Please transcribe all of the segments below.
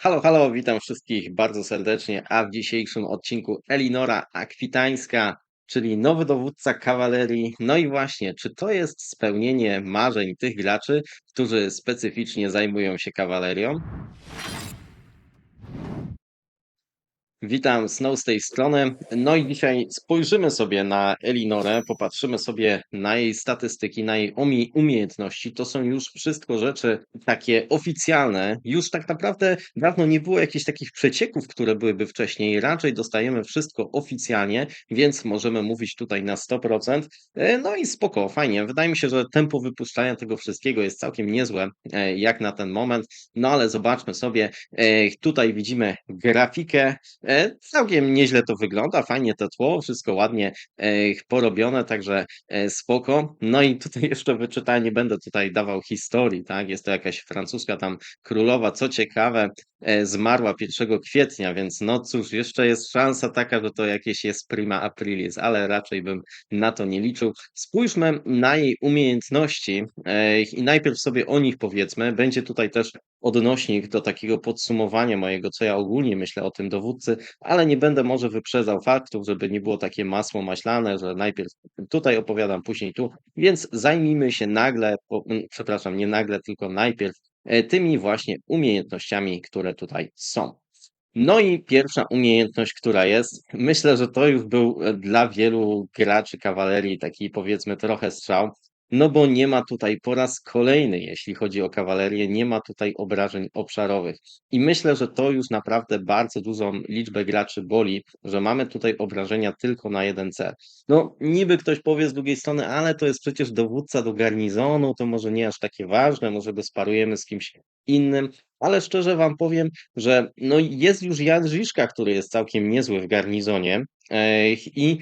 Halo, halo, witam wszystkich bardzo serdecznie, a w dzisiejszym odcinku Elinora Akwitańska, czyli nowy dowódca kawalerii. No i właśnie, czy to jest spełnienie marzeń tych graczy, którzy specyficznie zajmują się kawalerią? Witam, Snow z tej strony. No i dzisiaj spojrzymy sobie na Elinorę, popatrzymy sobie na jej statystyki, na jej umie umiejętności. To są już wszystko rzeczy takie oficjalne. Już tak naprawdę dawno nie było jakichś takich przecieków, które byłyby wcześniej. Raczej dostajemy wszystko oficjalnie, więc możemy mówić tutaj na 100%. E, No i spoko, fajnie. Wydaje mi się, że tempo wypuszczania tego wszystkiego jest całkiem niezłe, e, jak na ten moment. No ale zobaczmy sobie, e, tutaj widzimy grafikę. E, całkiem nieźle to wygląda, fajnie to tło, wszystko ładnie e, porobione, także e, spoko. No i tutaj jeszcze wyczytałem, nie będę tutaj dawał historii, tak? Jest to jakaś francuska tam królowa, co ciekawe, zmarła 1 kwietnia, więc no cóż, jeszcze jest szansa taka, że to jakieś jest prima aprilis, ale raczej bym na to nie liczył. Spójrzmy na jej umiejętności i najpierw sobie o nich powiedzmy. Będzie tutaj też odnośnik do takiego podsumowania mojego, co ja ogólnie myślę o tym dowódcy, ale nie będę może wyprzedzał faktów, żeby nie było takie masło maślane, że najpierw tutaj opowiadam, później tu. Więc zajmijmy się nagle, mm, przepraszam, nie nagle, tylko najpierw e, tymi właśnie umiejętnościami, które tutaj są. No i pierwsza umiejętność, która jest, myślę, że to już był e, dla wielu graczy kawalerii taki powiedzmy trochę strzał, no bo nie ma tutaj po raz kolejny, jeśli chodzi o kawalerię, nie ma tutaj obrażeń obszarowych. I myślę, że to już naprawdę bardzo dużą liczbę graczy boli, że mamy tutaj obrażenia tylko na jeden cel. No, niby ktoś powie z drugiej strony, ale to jest przecież dowódca do garnizonu, to może nie aż takie ważne, może go sparujemy z kimś innym, ale szczerze wam powiem, że no jest już Jan Žižka, który jest całkiem niezły w garnizonie e, i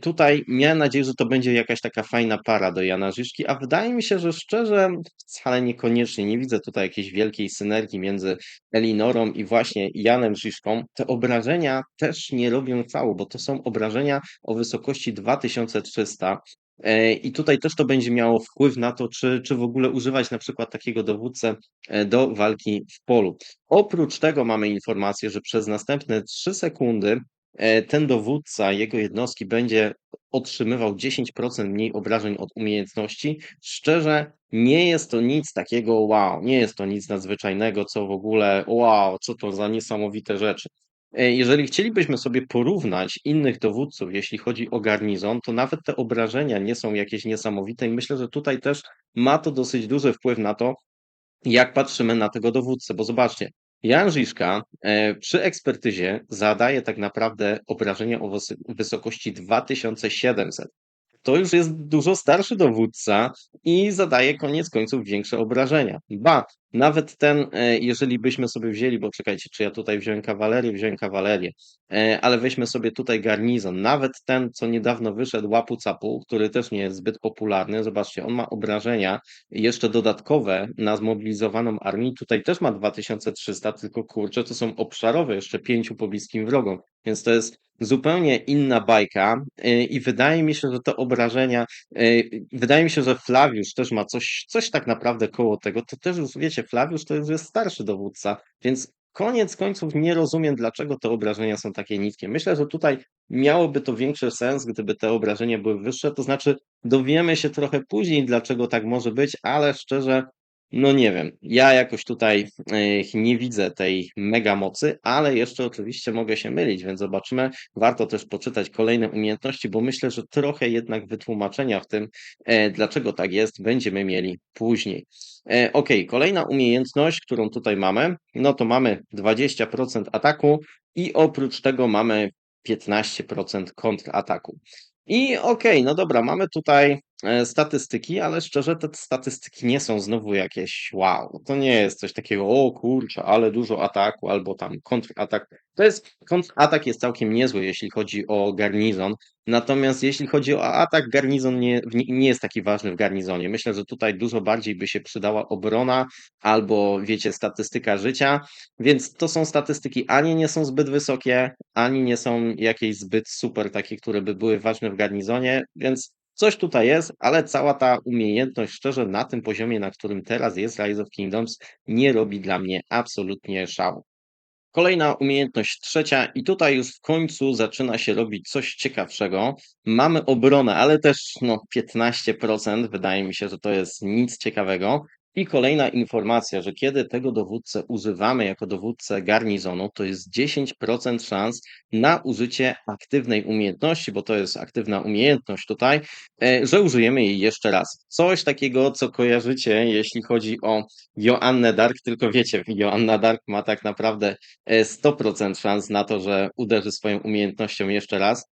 tutaj miałem nadzieję, że to będzie jakaś taka fajna para do Jana Žižki, a wydaje mi się, że szczerze wcale niekoniecznie. Nie widzę tutaj jakiejś wielkiej synergii między Elinorą i właśnie Janem Žižką. Te obrażenia też nie robią cału, bo to są obrażenia o wysokości 2300. E, I tutaj też to będzie miało wpływ na to, czy, czy w ogóle używać na przykład takiego dowódcę e, do walki w polu. Oprócz tego mamy informację, że przez następne 3 sekundy ten dowódca, jego jednostki będzie otrzymywał 10% mniej obrażeń od umiejętności. Szczerze, nie jest to nic takiego wow, nie jest to nic nadzwyczajnego, co w ogóle wow, co to za niesamowite rzeczy. E, jeżeli chcielibyśmy sobie porównać innych dowódców, jeśli chodzi o garnizon, to nawet te obrażenia nie są jakieś niesamowite i myślę, że tutaj też ma to dosyć duży wpływ na to, jak patrzymy na tego dowódcę, bo zobaczcie, Jan Žižka e, przy ekspertyzie zadaje tak naprawdę obrażenia o wysokości 2700 to już jest dużo starszy dowódca i zadaje koniec końców większe obrażenia. Ba, nawet ten, e, jeżeli byśmy sobie wzięli, bo czekajcie, czy ja tutaj wziąłem kawalerię, wziąłem kawalerię, e, ale weźmy sobie tutaj garnizon, nawet ten, co niedawno wyszedł, Łapu Capu, który też nie jest zbyt popularny, zobaczcie, on ma obrażenia jeszcze dodatkowe na zmobilizowaną armię, tutaj też ma 2300, tylko kurczę, to są obszarowe, jeszcze pięciu pobliskim wrogom, więc to jest zupełnie inna bajka. Y, i wydaje mi się, że te obrażenia, wydaje mi się, że Flawiusz też ma coś, coś tak naprawdę koło tego. To też już wiecie, Flawiusz to już jest starszy dowódca, więc koniec końców nie rozumiem, dlaczego te obrażenia są takie niskie. Myślę, że tutaj miałoby to większy sens, gdyby te obrażenia były wyższe, to znaczy dowiemy się trochę później, dlaczego tak może być, ale szczerze no nie wiem. Ja jakoś tutaj nie widzę tej mega mocy, ale jeszcze oczywiście mogę się mylić, więc zobaczymy. Warto też poczytać kolejne umiejętności, bo myślę, że trochę jednak wytłumaczenia w tym, e, dlaczego tak jest, będziemy mieli później. E, Ok, kolejna umiejętność, którą tutaj mamy, no to mamy 20% ataku i oprócz tego mamy 15% kontrataku. I okej, no dobra, mamy tutaj statystyki, ale szczerze te statystyki nie są znowu jakieś wow. To nie jest coś takiego, o kurczę, ale dużo ataku, albo tam kontratak. To jest, kontratak jest całkiem niezły, jeśli chodzi o garnizon. Natomiast jeśli chodzi o atak, garnizon nie nie jest taki ważny w garnizonie. Myślę, że tutaj dużo bardziej by się przydała obrona albo, wiecie, statystyka życia. Więc to są statystyki ani nie są zbyt wysokie, ani nie są jakieś zbyt super takie, które by były ważne w garnizonie, więc coś tutaj jest, ale cała ta umiejętność, szczerze, na tym poziomie, na którym teraz jest Rise of Kingdoms, nie robi dla mnie absolutnie szału. Kolejna umiejętność trzecia i tutaj już w końcu zaczyna się robić coś ciekawszego. Mamy obronę, ale też no 15%, wydaje mi się, że to jest nic ciekawego. I kolejna informacja, że kiedy tego dowódcę używamy jako dowódcę garnizonu, to jest 10% szans na użycie aktywnej umiejętności, bo to jest aktywna umiejętność tutaj, e, że użyjemy jej jeszcze raz. Coś takiego, co kojarzycie, jeśli chodzi o Joannę Dark, tylko wiecie, Joanna Dark ma tak naprawdę e, 100% szans na to, że uderzy swoją umiejętnością jeszcze raz.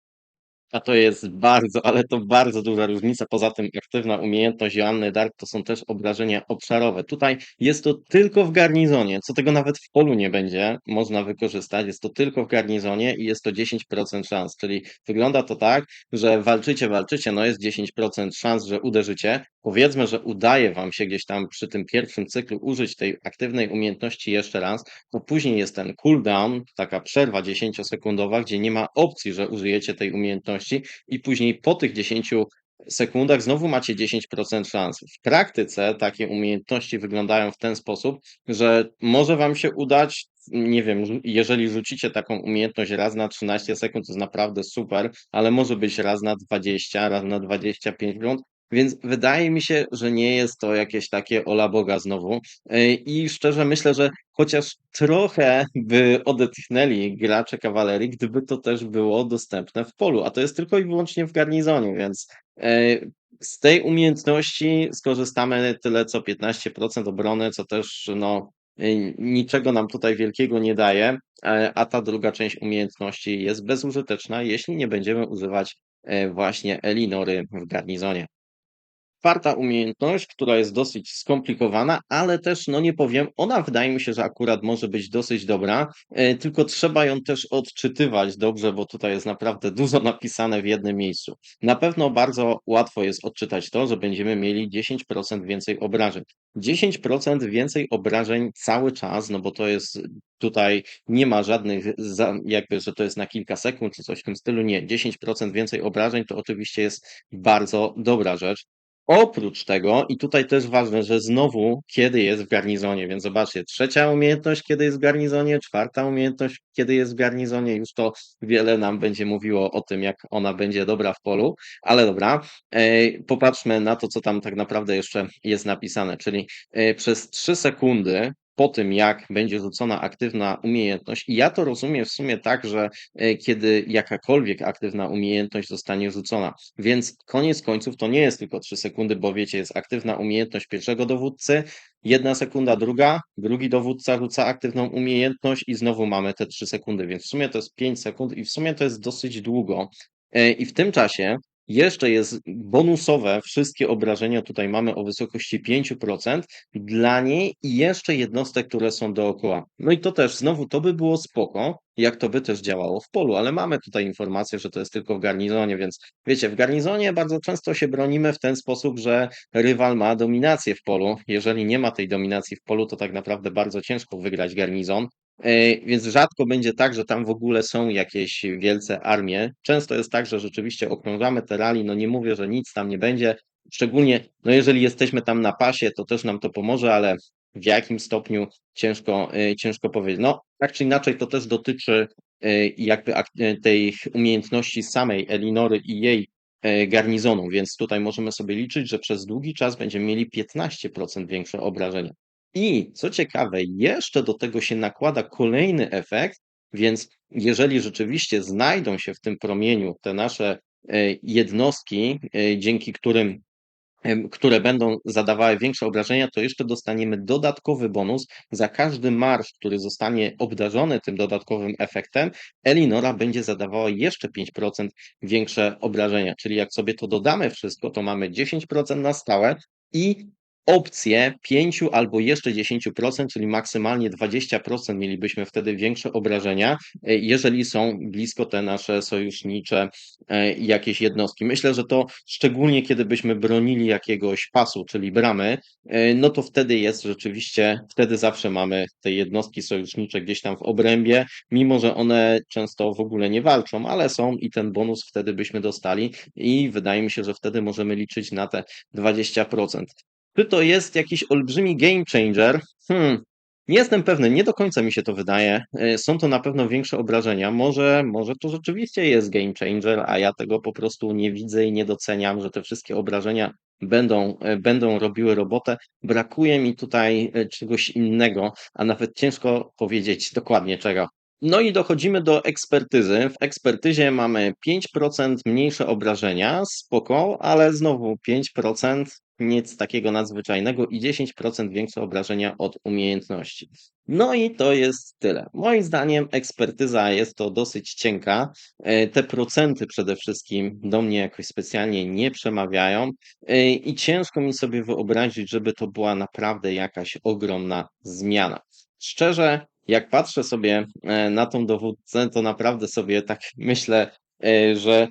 A to jest bardzo, ale to bardzo duża różnica. Poza tym aktywna umiejętność Joanny Dark to są też obrażenia obszarowe. Tutaj jest to tylko w garnizonie, co tego nawet w polu nie będzie można wykorzystać. Jest to tylko w garnizonie i jest to 10% szans. Czyli wygląda to tak, że walczycie, walczycie, no jest 10% szans, że uderzycie. Powiedzmy, że udaje wam się gdzieś tam przy tym pierwszym cyklu użyć tej aktywnej umiejętności jeszcze raz, to później jest ten cooldown, taka przerwa 10-sekundowa, gdzie nie ma opcji, że użyjecie tej umiejętności i później po tych 10 sekundach znowu macie 10% szans. W praktyce takie umiejętności wyglądają w ten sposób, że może wam się udać, nie wiem, jeżeli rzucicie taką umiejętność raz na 13 sekund, to jest naprawdę super, ale może być raz na 20, raz na 25 rund, więc wydaje mi się, że nie jest to jakieś takie ola Boga znowu. E, I szczerze myślę, że chociaż trochę by odetchnęli gracze kawalerii, gdyby to też było dostępne w polu, a to jest tylko i wyłącznie w garnizonie, więc e, z tej umiejętności skorzystamy tyle co 15% obrony, co też no, e, niczego nam tutaj wielkiego nie daje, a ta druga część umiejętności jest bezużyteczna, jeśli nie będziemy używać właśnie Elinory w garnizonie. Czwarta umiejętność, która jest dosyć skomplikowana, ale też, no nie powiem, ona wydaje mi się, że akurat może być dosyć dobra, e, tylko trzeba ją też odczytywać dobrze, bo tutaj jest naprawdę dużo napisane w jednym miejscu. Na pewno bardzo łatwo jest odczytać to, że będziemy mieli 10% więcej obrażeń. 10% więcej obrażeń cały czas, no bo to jest tutaj nie ma żadnych, jakby, że to jest na kilka sekund czy coś w tym stylu. Nie, 10% więcej obrażeń to oczywiście jest bardzo dobra rzecz. Oprócz tego, i tutaj też ważne, że znowu kiedy jest w garnizonie, więc zobaczcie, trzecia umiejętność, kiedy jest w garnizonie, czwarta umiejętność, kiedy jest w garnizonie, już to wiele nam będzie mówiło o tym, jak ona będzie dobra w polu, ale dobra, e, popatrzmy na to, co tam tak naprawdę jeszcze jest napisane, czyli e, przez 3 sekundy po tym, jak będzie rzucona aktywna umiejętność, i ja to rozumiem w sumie tak, że e, kiedy jakakolwiek aktywna umiejętność zostanie rzucona, więc koniec końców to nie jest tylko 3 sekundy, bo wiecie, jest aktywna umiejętność pierwszego dowódcy, jedna sekunda druga, drugi dowódca rzuca aktywną umiejętność i znowu mamy te 3 sekundy, więc w sumie to jest 5 sekund i w sumie to jest dosyć długo. E, I w tym czasie jeszcze jest bonusowe, wszystkie obrażenia tutaj mamy o wysokości 5% dla niej i jeszcze jednostek, które są dookoła. No i to też znowu to by było spoko, jak to by też działało w polu, ale mamy tutaj informację, że to jest tylko w garnizonie, więc wiecie, w garnizonie bardzo często się bronimy w ten sposób, że rywal ma dominację w polu. Jeżeli nie ma tej dominacji w polu, to tak naprawdę bardzo ciężko wygrać garnizon. E, Więc rzadko będzie tak, że tam w ogóle są jakieś wielce armie. Często jest tak, że rzeczywiście okrążamy te rally, no nie mówię, że nic tam nie będzie. Szczególnie, no jeżeli jesteśmy tam na pasie, to też nam to pomoże, ale w jakim stopniu ciężko, e, ciężko powiedzieć. No, tak czy inaczej, to też dotyczy e, jakby ak- tej umiejętności samej Elinory i jej garnizonu, więc tutaj możemy sobie liczyć, że przez długi czas będziemy mieli 15% większe obrażenia. I co ciekawe, jeszcze do tego się nakłada kolejny efekt, więc jeżeli rzeczywiście znajdą się w tym promieniu te nasze e, jednostki, e, dzięki którym em, które będą zadawały większe obrażenia, to jeszcze dostaniemy dodatkowy bonus za każdy marsz, który zostanie obdarzony tym dodatkowym efektem. Elinora będzie zadawała jeszcze 5% większe obrażenia. Czyli jak sobie to dodamy wszystko, to mamy 10% na stałe i opcję 5 albo jeszcze 10%, czyli maksymalnie 20% mielibyśmy wtedy większe obrażenia, e, jeżeli są blisko te nasze sojusznicze e, jakieś jednostki. Myślę, że to szczególnie kiedy byśmy bronili jakiegoś pasu, czyli bramy, e, no to wtedy jest rzeczywiście, wtedy zawsze mamy te jednostki sojusznicze gdzieś tam w obrębie, mimo że one często w ogóle nie walczą, ale są i ten bonus wtedy byśmy dostali i wydaje mi się, że wtedy możemy liczyć na te 20%. Czy to jest jakiś olbrzymi game changer? Hmm, Nie jestem pewny, nie do końca mi się to wydaje. E, są to na pewno większe obrażenia. Może może to rzeczywiście jest game changer, a ja tego po prostu nie widzę i nie doceniam, że te wszystkie obrażenia będą e, będą robiły robotę. Brakuje mi tutaj, e, czegoś innego, a nawet ciężko powiedzieć dokładnie czego. No i dochodzimy do ekspertyzy. W ekspertyzie mamy 5% mniejsze obrażenia, spoko, ale znowu 5% nic takiego nadzwyczajnego i 10% większe obrażenia od umiejętności. No i to jest tyle. Moim zdaniem ekspertyza jest to dosyć cienka. E, te procenty przede wszystkim do mnie jakoś specjalnie nie przemawiają e, i ciężko mi sobie wyobrazić, żeby to była naprawdę jakaś ogromna zmiana. Szczerze, jak patrzę sobie e, na tą dowódcę, to naprawdę sobie tak myślę, że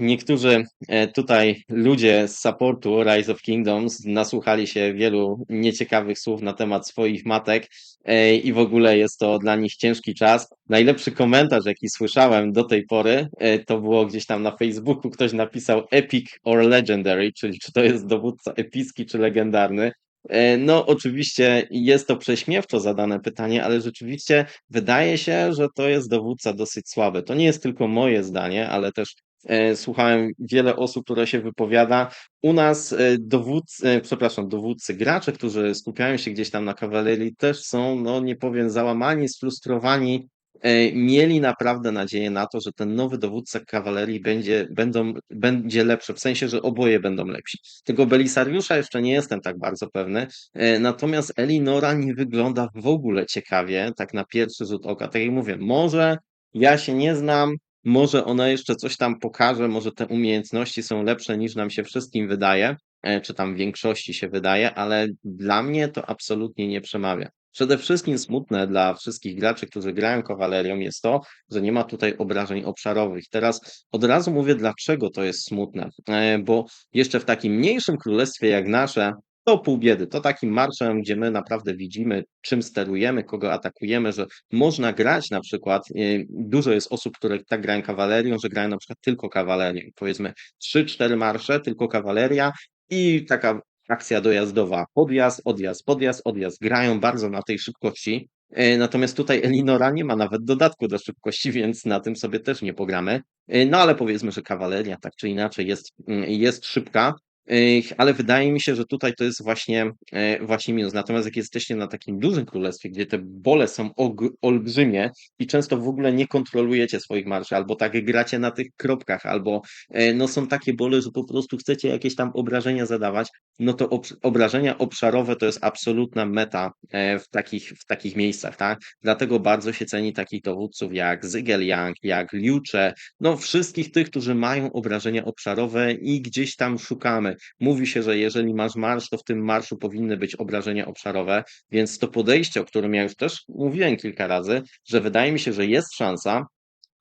Niektórzy e, tutaj ludzie z supportu Rise of Kingdoms nasłuchali się wielu nieciekawych słów na temat swoich matek e, i w ogóle jest to dla nich ciężki czas. Najlepszy komentarz, jaki słyszałem do tej pory, e, to było gdzieś tam na Facebooku, ktoś napisał epic or legendary, czyli czy to jest dowódca epicki czy legendarny. No, oczywiście jest to prześmiewczo zadane pytanie, ale rzeczywiście wydaje się, że to jest dowódca dosyć słaby. To nie jest tylko moje zdanie, ale też E, słuchałem wiele osób, które się wypowiada. U nas e, dowódcy, e, przepraszam, dowódcy, gracze, którzy skupiają się gdzieś tam na kawalerii, też są, no nie powiem, załamani, sfrustrowani. Mieli naprawdę nadzieję na to, że ten nowy dowódca kawalerii będzie, będą, będzie lepszy, w sensie, że oboje będą lepsi. Tego Belisariusza jeszcze nie jestem tak bardzo pewny, natomiast Elinora nie wygląda w ogóle ciekawie, tak na pierwszy rzut oka. Tak jak mówię, może ja się nie znam, może ona jeszcze coś tam pokaże, może te umiejętności są lepsze niż nam się wszystkim wydaje, e, czy tam większości się wydaje, ale dla mnie to absolutnie nie przemawia. Przede wszystkim smutne dla wszystkich graczy, którzy grają kawalerią, jest to, że nie ma tutaj obrażeń obszarowych. Teraz od razu mówię, dlaczego to jest smutne, e, bo jeszcze w takim mniejszym królestwie jak nasze, to pół biedy. To takim marszem, gdzie my naprawdę widzimy, czym sterujemy, kogo atakujemy, że można grać na przykład, y, dużo jest osób, które tak grają kawalerią, że grają na przykład tylko kawalerią. Powiedzmy 3-4 marsze, tylko kawaleria i taka akcja dojazdowa. Podjazd, odjazd, podjazd, odjazd. Grają bardzo na tej szybkości. Y, natomiast tutaj Elinora nie ma nawet dodatku do szybkości, więc na tym sobie też nie pogramy. Y, no ale powiedzmy, że kawaleria tak czy inaczej jest, jest szybka, ale wydaje mi się, że tutaj to jest właśnie, e, właśnie minus. Natomiast jak jesteście na takim dużym królestwie, gdzie te bole są olbrzymie i często w ogóle nie kontrolujecie swoich marszy, albo tak gracie na tych kropkach, albo e, no są takie bole, że po prostu chcecie jakieś tam obrażenia zadawać, no to obrażenia obszarowe to jest absolutna meta e, w takich, w takich miejscach, tak? Dlatego bardzo się ceni takich dowódców jak Zygel Yang, jak Liucze, no wszystkich tych, którzy mają obrażenia obszarowe i gdzieś tam szukamy. Mówi się, że jeżeli masz marsz, to w tym marszu powinny być obrażenia obszarowe, więc to podejście, o którym ja już też mówiłem kilka razy, że wydaje mi się, że jest szansa,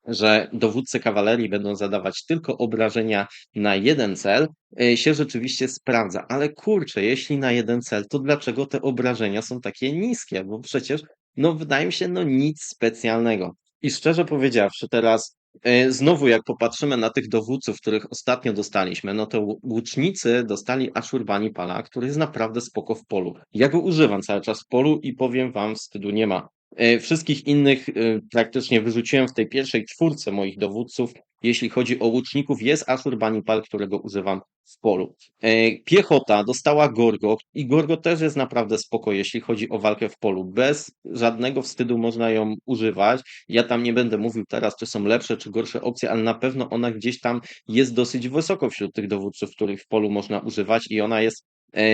że dowódcy kawalerii będą zadawać tylko obrażenia na jeden cel, y, się rzeczywiście sprawdza. Ale kurczę, jeśli na jeden cel, to dlaczego te obrażenia są takie niskie? Bo przecież, no wydaje mi się, no nic specjalnego. I szczerze powiedziawszy, teraz znowu, jak popatrzymy na tych dowódców, których ostatnio dostaliśmy, no to łucznicy dostali Ashurbanipala, który jest naprawdę spoko w polu. Ja go używam cały czas w polu i powiem wam, wstydu nie ma. E, wszystkich innych e, praktycznie wyrzuciłem w tej pierwszej czwórce moich dowódców. Jeśli chodzi o łuczników, jest Ashurbanipal, którego używam w polu. E, piechota dostała Gorgo i Gorgo też jest naprawdę spoko, jeśli chodzi o walkę w polu. Bez żadnego wstydu można ją używać. Ja tam nie będę mówił teraz, czy są lepsze, czy gorsze opcje, ale na pewno ona gdzieś tam jest dosyć wysoko wśród tych dowódców, których w polu można używać i ona jest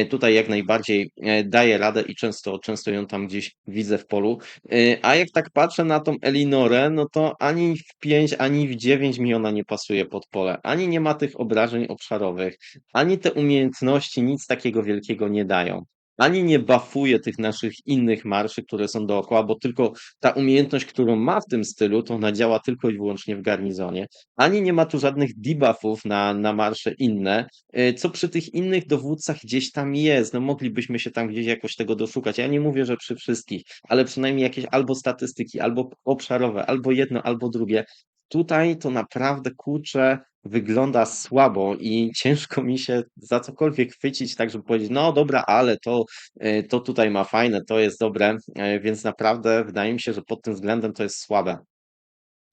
tutaj jak najbardziej e, daje radę i często, często ją tam gdzieś widzę w polu. E, a jak tak patrzę na tą Elinorę, no to ani w 5, ani w 9 mi ona nie pasuje pod pole. Ani nie ma tych obrażeń obszarowych, ani te umiejętności nic takiego wielkiego nie dają ani nie bafuje tych naszych innych marszy, które są dookoła, bo tylko ta umiejętność, którą ma w tym stylu, to ona działa tylko i wyłącznie w garnizonie, ani nie ma tu żadnych debuffów na, na marsze inne, y, co przy tych innych dowódcach gdzieś tam jest, no moglibyśmy się tam gdzieś jakoś tego doszukać, ja nie mówię, że przy wszystkich, ale przynajmniej jakieś albo statystyki, albo obszarowe, albo jedno, albo drugie, Tutaj to naprawdę kurczę, wygląda słabo i ciężko mi się za cokolwiek chwycić, tak żeby powiedzieć: "No dobra, ale to, e, to tutaj ma fajne, to jest dobre", e, więc naprawdę wydaje mi się, że pod tym względem to jest słabe.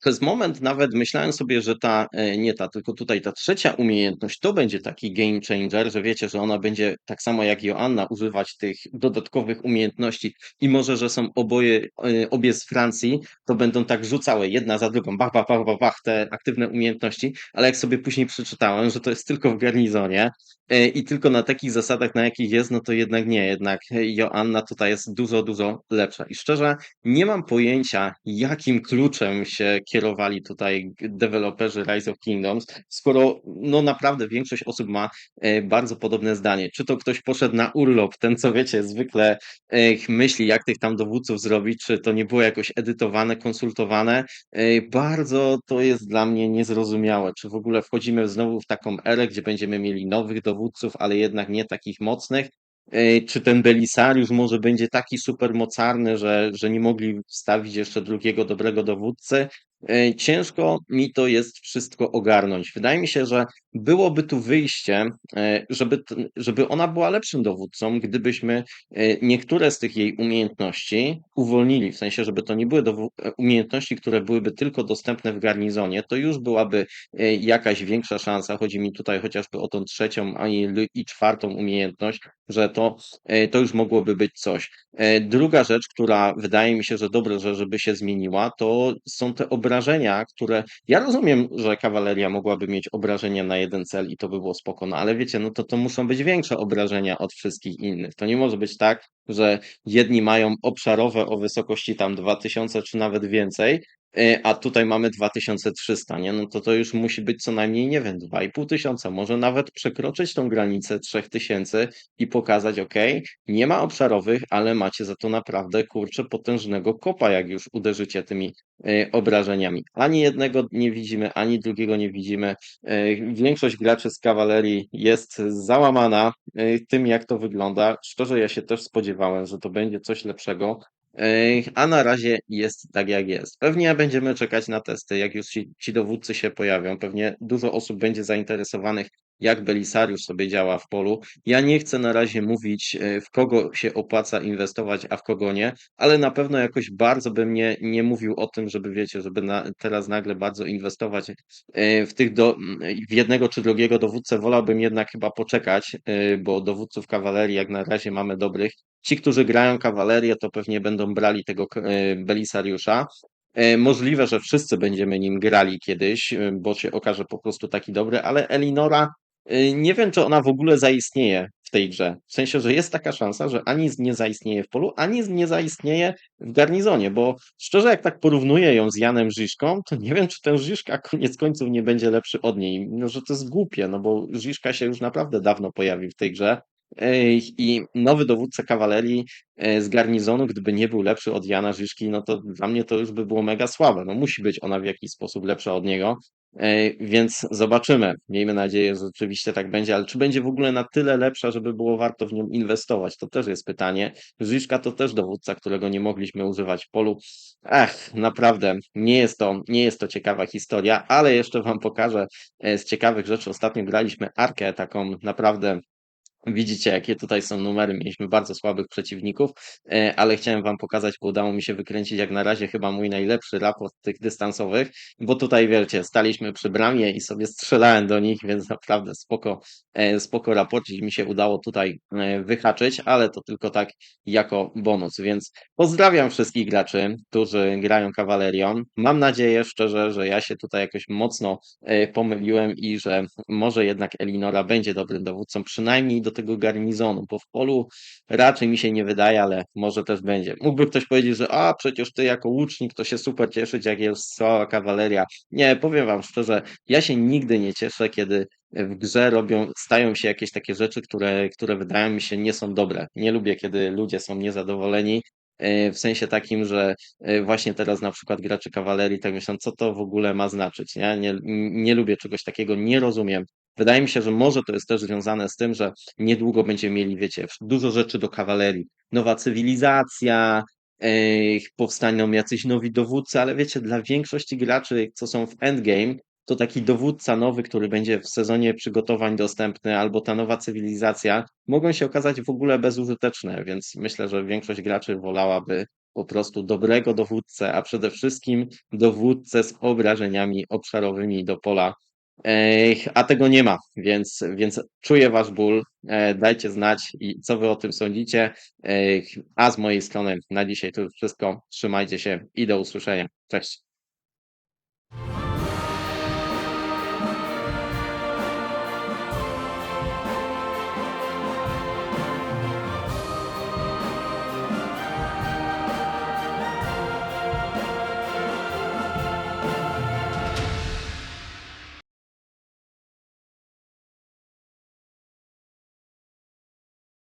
Przez moment nawet myślałem sobie, że ta, e, nie ta, tylko tutaj ta trzecia umiejętność to będzie taki game changer, że wiecie, że ona będzie tak samo jak Joanna używać tych dodatkowych umiejętności i może, że są oboje, e, obie z Francji, to będą tak rzucały jedna za drugą, bach, bach, bach, bach, bach, te aktywne umiejętności, ale jak sobie później przeczytałem, że to jest tylko w garnizonie i tylko na takich zasadach, na jakich jest, no to jednak nie, jednak Joanna tutaj jest dużo, dużo lepsza. I szczerze, nie mam pojęcia, jakim kluczem się kierowali tutaj deweloperzy Rise of Kingdoms, skoro no naprawdę większość osób ma, e, bardzo podobne zdanie. Czy to ktoś poszedł na urlop, ten co wiecie zwykle, e, myśli jak tych tam dowódców zrobić, czy to nie było jakoś edytowane, konsultowane. E, bardzo to jest dla mnie niezrozumiałe, czy w ogóle wchodzimy znowu w taką erę, gdzie będziemy mieli nowych dowódców, ale jednak nie takich mocnych, czy ten Belisariusz może będzie taki super mocarny, że że nie mogli wstawić jeszcze drugiego dobrego dowódcy. E, ciężko mi to jest wszystko ogarnąć. Wydaje mi się, że byłoby tu wyjście, e, żeby żeby ona była lepszym dowódcą, gdybyśmy, e, niektóre z tych jej umiejętności uwolnili, w sensie, żeby to nie były umiejętności, które byłyby tylko dostępne w garnizonie, to już byłaby, jakaś większa szansa. Chodzi mi tutaj chociażby o tą trzecią, i czwartą umiejętność, że to, to już mogłoby być coś. Druga rzecz, która wydaje mi się, że dobre, że żeby się zmieniła, to są te obrażenia, które ja rozumiem, że kawaleria mogłaby mieć obrażenia na jeden cel i to by było spoko, no ale wiecie, no to to muszą być większe obrażenia od wszystkich innych. To nie może być tak, że jedni mają obszarowe o wysokości tam 2000 czy nawet więcej, a tutaj mamy 2300, nie? No to to już musi być co najmniej, nie wiem, 2500, może nawet przekroczyć tą granicę 3000 i pokazać: "Okej, nie ma obszarowych, ale macie za to naprawdę, kurczę, potężnego kopa, jak już uderzycie tymi, e, obrażeniami". Ani jednego nie widzimy, ani drugiego nie widzimy. E, większość graczy z kawalerii jest załamana, tym, jak to wygląda. Szczerze, ja się też spodziewałem, że to będzie coś lepszego, a na razie jest tak, jak jest. Pewnie będziemy czekać na testy, jak już ci ci dowódcy się pojawią. Pewnie dużo osób będzie zainteresowanych, jak Belisariusz sobie działa w polu. Ja nie chcę na razie mówić, e, w kogo się opłaca inwestować, a w kogo nie, ale na pewno jakoś bardzo bym nie nie mówił o tym, żeby wiecie, żeby na teraz nagle bardzo inwestować, e, w tych do w jednego czy drugiego dowódcę. Wolałbym jednak chyba poczekać, e, bo dowódców kawalerii jak na razie mamy dobrych. Ci, którzy grają kawalerię, to pewnie będą brali tego Belisariusza. Możliwe, że wszyscy będziemy nim grali kiedyś, bo się okaże po prostu taki dobry, ale Elinora nie wiem, czy ona w ogóle zaistnieje w tej grze. W sensie, że jest taka szansa, że ani nie zaistnieje w polu, ani nie zaistnieje w garnizonie, bo szczerze, jak tak porównuję ją z Janem Žižką, to nie wiem, czy ten Žižka koniec końców nie będzie lepszy od niej. No, że to jest głupie, no bo Žižka się już naprawdę dawno pojawił w tej grze. I nowy dowódca kawalerii e, z garnizonu, gdyby nie był lepszy od Jana Žižki, no to dla mnie to już by było mega słabe. No musi być ona w jakiś sposób lepsza od niego. E, więc zobaczymy. Miejmy nadzieję, że rzeczywiście tak będzie, ale czy będzie w ogóle na tyle lepsza, żeby było warto w nią inwestować? To też jest pytanie. Žižka to też dowódca, którego nie mogliśmy używać w polu. Ech, naprawdę, nie jest to, nie jest to ciekawa historia, ale jeszcze wam pokażę e, z ciekawych rzeczy. Ostatnio graliśmy Arkę, taką naprawdę Widzicie, jakie tutaj są numery. Mieliśmy bardzo słabych przeciwników, e, ale chciałem wam pokazać, bo udało mi się wykręcić jak na razie chyba mój najlepszy raport tych dystansowych, bo tutaj wiecie, staliśmy przy bramie i sobie strzelałem do nich, więc naprawdę spoko, e, spoko raporcik mi się udało tutaj e, wyhaczyć, ale to tylko tak jako bonus, więc pozdrawiam wszystkich graczy, którzy grają kawalerią. Mam nadzieję szczerze, że ja się tutaj jakoś mocno pomyliłem i że może jednak Elinora będzie dobrym dowódcą, przynajmniej do tego garnizonu, bo w polu raczej mi się nie wydaje, ale może też będzie. Mógłby ktoś powiedzieć, że a przecież ty jako łucznik to się super cieszyć, jak jest cała kawaleria. Nie, powiem wam szczerze, ja się nigdy nie cieszę, kiedy w grze robią, stają się jakieś takie rzeczy, które, które wydają mi się nie są dobre. Nie lubię, kiedy ludzie są niezadowoleni. e, W sensie takim, że e, właśnie teraz na przykład gracze kawalerii tak myślą, co to w ogóle ma znaczyć. Nie, nie, nie lubię czegoś takiego, nie rozumiem. Wydaje mi się, że może to jest też związane z tym, że niedługo będziemy mieli, wiecie, dużo rzeczy do kawalerii. Nowa cywilizacja, e, powstaną jacyś nowi dowódcy, ale wiecie, dla większości graczy, co są w endgame, to taki dowódca nowy, który będzie w sezonie przygotowań dostępny, albo ta nowa cywilizacja, mogą się okazać w ogóle bezużyteczne, więc myślę, że większość graczy wolałaby po prostu dobrego dowódcę, a przede wszystkim dowódcę z obrażeniami obszarowymi do pola. A tego nie ma, więc, więc czuję wasz ból. E, dajcie znać, i co wy o tym sądzicie. A z mojej strony na dzisiaj to już wszystko. Trzymajcie się i do usłyszenia. Cześć.